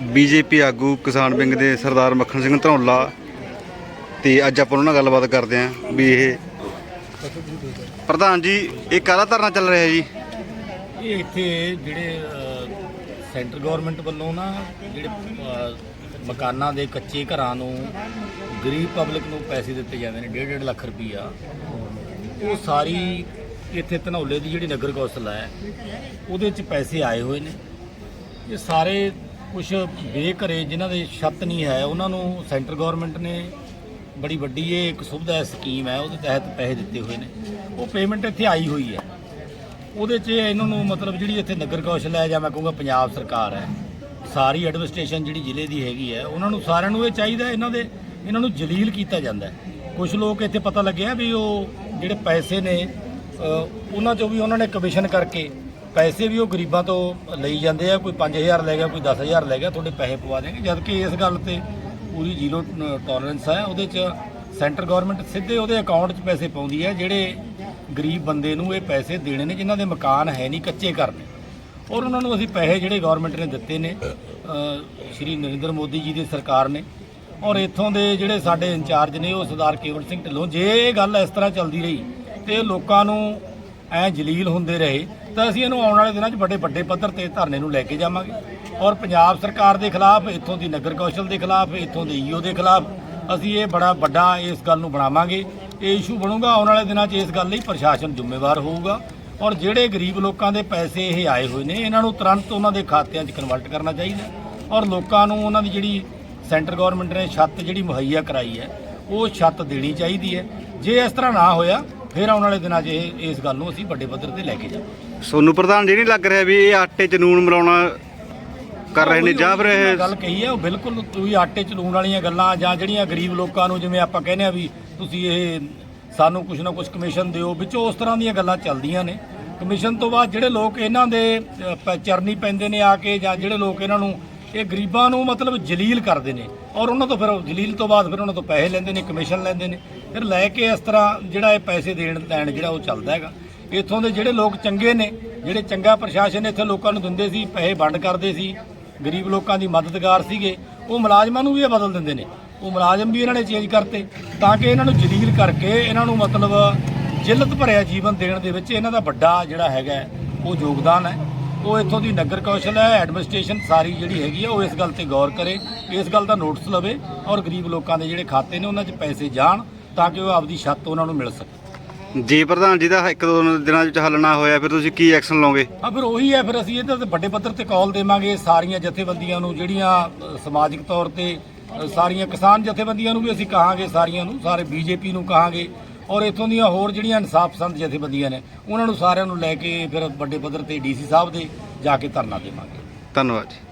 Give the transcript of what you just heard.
BJP ਆਗੂ ਕਿਸਾਨ wing ਦੇ ਸਰਦਾਰ ਮੱਖਣ ਸਿੰਘ ਧਨੌਲਾ ਤੇ ਅੱਜ ਆਪਾਂ ਉਹਨਾਂ ਨਾਲ ਗੱਲਬਾਤ ਕਰਦੇ ਆਂ ਵੀ ਇਹ ਪ੍ਰਧਾਨ ਜੀ, ਇਹ ਕਾਹਦਾ ਧਰਨਾ ਚੱਲ ਰਿਹਾ ਜੀ? ਇਹ ਇੱਥੇ ਜਿਹੜੇ ਸੈਂਟਰ ਗਵਰਨਮੈਂਟ ਵੱਲੋਂ ਨਾ ਜਿਹੜੇ ਮਕਾਨਾਂ ਦੇ ਕੱਚੇ ਘਰਾਂ ਨੂੰ ਗਰੀਬ ਪਬਲਿਕ ਨੂੰ ਪੈਸੇ ਦਿੱਤੇ ਜਾਂਦੇ ਨੇ 1.5 ਲੱਖ ਰੁਪਈਆ। ਉਹ ਸਾਰੀ ਇੱਥੇ ਧਨੌਲੇ ਦੀ ਜਿਹੜੀ ਨਗਰ ਕੌਂਸਲ ਹੈ, ਉਹਦੇ 'ਚ ਪੈਸੇ ਆਏ ਹੋਏ ਨੇ। ਇਹ ਸਾਰੇ ਕੁਝ ਬੇਘਰੇ ਜਿਨ੍ਹਾਂ ਦੇ ਛੱਤ ਨਹੀਂ ਹੈ, ਉਹਨਾਂ ਨੂੰ ਸੈਂਟਰ ਗਵਰਨਮੈਂਟ ਨੇ ਬੜੀ ਵੱਡੀ ਇਹ ਇੱਕ ਸੁਵਿਧਾ ਸਕੀਮ ਹੈ, ਉਹਦੇ ਤਹਿਤ ਪੈਸੇ ਦਿੱਤੇ ਹੋਏ ਨੇ। ਉਹ ਪੇਮੈਂਟ ਇੱਥੇ ਆਈ ਹੋਈ ਹੈ। ਉਹਦੇ 'ਚ ਇਹਨਾਂ ਨੂੰ ਮਤਲਬ ਜਿਹੜੀ ਇੱਥੇ ਨਗਰ ਕੌਂਸਲ ਹੈ, ਜਾਂ ਮੈਂ ਕਹੂੰਗਾ ਪੰਜਾਬ ਸਰਕਾਰ ਹੈ, ਸਾਰੀ ਐਡਮਿਨਿਸਟ੍ਰੇਸ਼ਨ ਜਿਹੜੀ ਜ਼ਿਲ੍ਹੇ ਦੀ ਹੈਗੀ ਹੈ, ਉਹਨਾਂ ਨੂੰ ਸਾਰਿਆਂ ਨੂੰ ਇਹ ਚਾਹੀਦਾ ਇਹਨਾਂ ਦੇ, ਇਹਨਾਂ ਨੂੰ ਜਲੀਲ ਕੀਤਾ ਜਾਂਦਾ ਹੈ। ਕੁਝ ਲੋਕ ਇੱਥੇ ਪਤਾ ਲੱਗਿਆ ਵੀ ਉਹ ਜਿਹੜੇ ਪੈਸੇ ਨੇ ਉਹਨਾਂ 'ਚੋਂ ਵੀ ਉਹਨਾਂ ਨੇ ਕਮਿਸ਼ਨ ਕਰਕੇ ਪੈਸੇ ਵੀ ਉਹ ਗਰੀਬਾਂ ਤੋਂ ਲਈ ਜਾਂਦੇ ਆ, ਕੋਈ 5000 ਲੈ ਗਿਆ, ਕੋਈ 10000 ਲੈ ਗਿਆ, ਤੁਹਾਡੇ ਪੈਸੇ ਪਵਾ ਦੇਣਗੇ, ਜਦ ਕਿ ਇਸ ਗੱਲ ਤੇ ਪੂਰੀ ਜ਼ੀਰੋ ਟੋਲਰੈਂਸ ਹੈ ਉਹਦੇ 'ਚ ਸੈਂਟਰ ਗਵਰਨਮੈਂਟ ਸਿੱਧੇ ਉਹਦੇ ਅਕਾਊਂਟ 'ਚ ਪੈਸੇ ਪਾਉਂਦੀ ਹੈ, ਜਿਹੜੇ ਗਰੀਬ ਬੰਦੇ ਨੂੰ ਇਹ ਪੈਸੇ ਦੇਣੇ ਨੇ, ਜਿਨ੍ਹਾਂ ਦੇ ਮਕਾਨ ਹੈ ਨਹੀਂ, ਕੱਚੇ ਘਰ ਨੇ। ਔਰ ਉਹਨਾਂ ਨੂੰ ਅਸੀਂ ਪੈਸੇ ਜਿਹੜੇ ਗਵਰਨਮੈਂਟ ਨੇ ਦਿੱਤੇ ਨੇ ਸ਼੍ਰੀ ਨਰਿੰਦਰ ਮੋਦੀ ਜੀ ਦੀ ਸਰਕਾਰ ਨੇ। ਔਰ ਇੱਥੋਂ ਦੇ ਜਿਹੜੇ ਸਾਡੇ ਇੰਚਾਰਜ ਨੇ, ਉਹ ਸਰਦਾਰ ਕੇਵਲ ਸਿੰਘ ਢਿੱਲੋਂ, ਜੇ ਇਹ ਗੱਲ ਇਸ ਤਰ੍ਹਾਂ ਚੱਲਦੀ ਰਹੀ, ਤੇ ਲੋਕਾਂ ਨੂੰ ਐ ਜਲੀਲ ਹੁੰਦੇ ਰਹੇ, ਤਾਂ ਅਸੀਂ ਇਹਨੂੰ ਆਉਣ ਵਾਲੇ ਦਿਨਾਂ 'ਚ ਵੱਡੇ ਵੱਡੇ ਪੱਧਰ ਤੇ ਧਰਨੇ ਨੂੰ ਲੈ ਕੇ ਜਾਵਾਂਗੇ। ਔਰ ਪੰਜਾਬ ਸਰਕਾਰ ਦੇ ਖਿਲਾਫ, ਇੱਥੋਂ ਦੀ ਨਗਰ ਕੌਂਸਲ ਦੇ ਖਿਲਾਫ, ਇੱਥੋਂ ਦੇ ਈਓ ਦੇ ਖਿਲਾਫ ਅਸੀਂ ਇਹ ਬੜਾ ਵੱਡਾ ਇਸ ਗੱਲ ਨੂੰ ਬਣਾਵਾਂਗੇ। ਇਹ ਇਸ਼ੂ ਬਣੂਗਾ, ਆਉਣ ਵਾਲੇ ਦਿਨਾਂ 'ਚ ਇਸ ਗੱਲ ਲਈ ਪ੍ਰਸ਼ਾਸਨ ਜ਼ਿੰਮੇਵਾਰ ਹੋਊਗਾ। ਔਰ ਜਿਹੜੇ ਗਰੀਬ ਲੋਕਾਂ ਦੇ ਪੈਸੇ ਇਹ ਆਏ ਹੋਏ ਨੇ, ਇਹਨਾਂ ਨੂੰ ਤੁਰੰਤ ਉਹਨਾਂ ਦੇ ਖਾਤਿਆਂ 'ਚ ਕਨਵਰਟ ਕਰਨਾ ਚਾਹੀਦਾ। ਔਰ ਲੋਕਾਂ ਨੂੰ ਉਹਨਾਂ ਦੀ ਜਿਹੜੀ ਸੈਂਟਰ ਗਵਰਨਮੈਂਟ ਨੇ ਛੱਤ ਜਿਹੜੀ ਮੁਹੱਈਆ ਕਰਾਈ ਹੈ, ਉਹ ਛੱਤ ਦੇਣੀ ਚਾਹੀਦੀ ਹੈ। ਜੇ ਇਸ ਤਰ੍ਹਾਂ ਨਾ ਹੋਇਆ ਫਿਰ ਆਉਣ ਵਾਲੇ ਦਿਨਾਂ 'ਚ ਇਹ ਇਸ ਗੱਲ ਨੂੰ ਅਸੀਂ ਵੱਡੇ ਪੱਧਰ ਤੇ ਲੈ ਕੇ ਜਾਵਾਂਗੇ। ਸੋਨੂੰ ਪ੍ਰਧਾਨ ਜੀ ਨਹੀਂ ਲੱਗ ਰਿਹਾ ਵੀ ਇਹ ਆਟੇ 'ਚ ਨੂਣ ਮਿਲਾਉਣਾ ਕਰ ਰਹੇ ਨੇ ਜਾਂ ਫਿਰ ਮੈਂ ਇਹ ਗੱਲ ਕਹੀ ਹੈ ਉਹ ਬਿਲਕੁਲ ਤੁਸੀਂ ਆਟੇ ਚ ਲੂਣ ਵਾਲੀਆਂ ਗੱਲਾਂ ਜਾਂ ਜਿਹੜੀਆਂ ਗਰੀਬ ਲੋਕਾਂ ਨੂੰ ਜਿਵੇਂ ਆਪਾਂ ਕਹਿੰਦੇ ਆ ਵੀ ਤੁਸੀਂ ਇਹ ਸਾਨੂੰ ਕੁਝ ਨਾ ਕੁਝ ਕਮਿਸ਼ਨ ਦਿਓ ਵਿੱਚੋਂ ਉਸ ਤਰ੍ਹਾਂ ਦੀਆਂ ਗੱਲਾਂ ਚੱਲਦੀਆਂ ਨੇ। ਕਮਿਸ਼ਨ ਤੋਂ ਬਾਅਦ ਜਿਹੜੇ ਲੋਕ ਇਹਨਾਂ ਦੇ ਪ- ਚਰਨੀ ਪੈਂਦੇ ਨੇ ਆ ਕੇ ਜਾਂ ਜਿਹੜੇ ਲੋਕ ਇਹਨਾਂ ਨੂੰ ਇਹ ਗਰੀਬਾਂ ਨੂੰ ਮਤਲਬ ਜਲੀਲ ਕਰਦੇ ਨੇ ਔਰ ਉਹਨਾਂ ਤੋਂ ਫਿਰ ਜਲੀਲ ਤੋਂ ਬਾਅਦ ਫਿਰ ਉਹਨਾਂ ਤੋਂ ਪੈਸੇ ਲੈਂਦੇ ਨੇ ਕਮਿਸ਼ਨ ਲੈਂਦੇ ਨੇ। ਫਿਰ ਲੈ ਕੇ ਇਸ ਤਰ੍ਹਾਂ ਜਿਹੜਾ ਇਹ ਪੈਸੇ ਦੇਣ ਲੈਣ ਜਿਹੜਾ ਉਹ ਚੱਲਦਾ ਹੈਗਾ। ਇੱਥੋਂ ਦੇ ਜਿਹੜੇ ਲੋਕ ਚੰਗੇ ਨੇ, ਜਿਹੜੇ ਚੰਗਾ ਪ੍ਰਸ਼ਾਸਨ ਇੱਥੇ ਲੋਕਾਂ ਨੂੰ ਦਿੰਦੇ ਸੀ, ਪੈਸੇ ਵੰਡ ਕਰਦੇ ਸੀ, ਗਰੀਬ ਲੋਕਾਂ ਦੀ ਮਦਦਗਾਰ ਸੀਗੇ, ਉਹ ਮੁਲਾਜ਼ਮਾਂ ਨੂੰ ਵੀ ਇਹ ਬਦਲ ਦਿੰਦੇ ਨੇ। ਉਹ ਮੁਲਾਜ਼ਮ ਵੀ ਇਹਨਾਂ ਨੇ ਚੇਂਜ ਕਰਤੇ, ਤਾਂ ਕਿ ਇਹਨਾਂ ਨੂੰ ਜਲੀਲ ਕਰਕੇ ਇਹਨਾਂ ਨੂੰ ਮਤਲਬ ਜਿਲਤ ਭਰਿਆ ਜੀਵਨ ਦੇਣ ਦੇ ਵਿੱਚ ਇਹਨਾਂ ਦਾ ਵੱਡਾ ਜਿਹੜਾ ਹੈਗਾ ਉਹ ਯੋਗਦਾਨ ਹੈ। ਉਹ ਇੱਥੋਂ ਦੀ ਨਗਰ ਕੌਂਸਲ ਹੈ ਐਡਮਿਨਿਸਟ੍ਰੇਸ਼ਨ ਸਾਰੀ ਜਿਹੜੀ ਹੈਗੀ ਹੈ ਉਹ ਇਸ ਗੱਲ ਤੇ ਗੌਰ ਕਰੇ ਇਸ ਗੱਲ ਦਾ ਨੋਟਿਸ ਲਵੇ ਔਰ ਗਰੀਬ ਲੋਕਾਂ ਦੇ ਜਿਹੜੇ ਖਾਤੇ ਨੇ ਉਹਨਾਂ 'ਚ ਪੈਸੇ ਜਾਣ ਤਾਂ ਕਿ ਉਹ ਆਪਦੀ ਛੱਤ ਉਹਨਾਂ ਨੂੰ ਮਿਲ ਸਕੇ ਜੀ ਪ੍ਰਧਾਨ ਜੀ ਦਾ ਇੱਕ ਦੋ ਦਿਨਾਂ ਵਿੱਚ ਹੱਲ ਨਾ ਹੋਇਆ ਫਿਰ ਤੁਸੀਂ ਕੀ ਐਕਸ਼ਨ ਲਓਗੇ? ਹਾਂ ਫਿਰ ਉਹੀ ਹੈ ਫਿਰ ਅਸੀਂ ਇਹਦੇ ਤੇ ਵੱਡੇ ਪੱਧਰ ਤੇ ਕਾਲ ਦੇਵਾਂਗੇ ਸਾਰੀਆਂ ਜਥੇਬੰਦੀਆਂ ਨੂੰ ਜਿਹੜੀਆਂ ਸਮਾਜਿਕ ਤੌਰ ਤੇ ਸਾਰੀਆਂ ਕਿਸਾਨ ਜਥੇਬੰਦੀਆਂ ਨੂੰ ਵੀ ਅਸੀਂ ਕਹਾਂਗੇ ਸਾਰੀਆਂ ਨੂੰ ਸਾਰੇ ਬੀਜੇਪੀ ਨੂੰ ਕਹਾਂਗੇ। ਔਰ ਇਥੋਂ ਦੀਆਂ ਹੋਰ ਜਿਹੜੀਆਂ ਇਨਸਾਫ ਪਸੰਦ ਜਥੇਬੰਦੀਆਂ ਨੇ, ਉਹਨਾਂ ਨੂੰ ਸਾਰਿਆਂ ਨੂੰ ਲੈ ਕੇ ਫਿਰ ਵੱਡੇ ਪੱਧਰ ਤੇ ਡੀਸੀ ਸਾਹਿਬ ਦੇ ਜਾ ਕੇ ਧਰਨਾ ਦੇਵਾਂਗੇ। ਧੰਨਵਾਦ ਜੀ।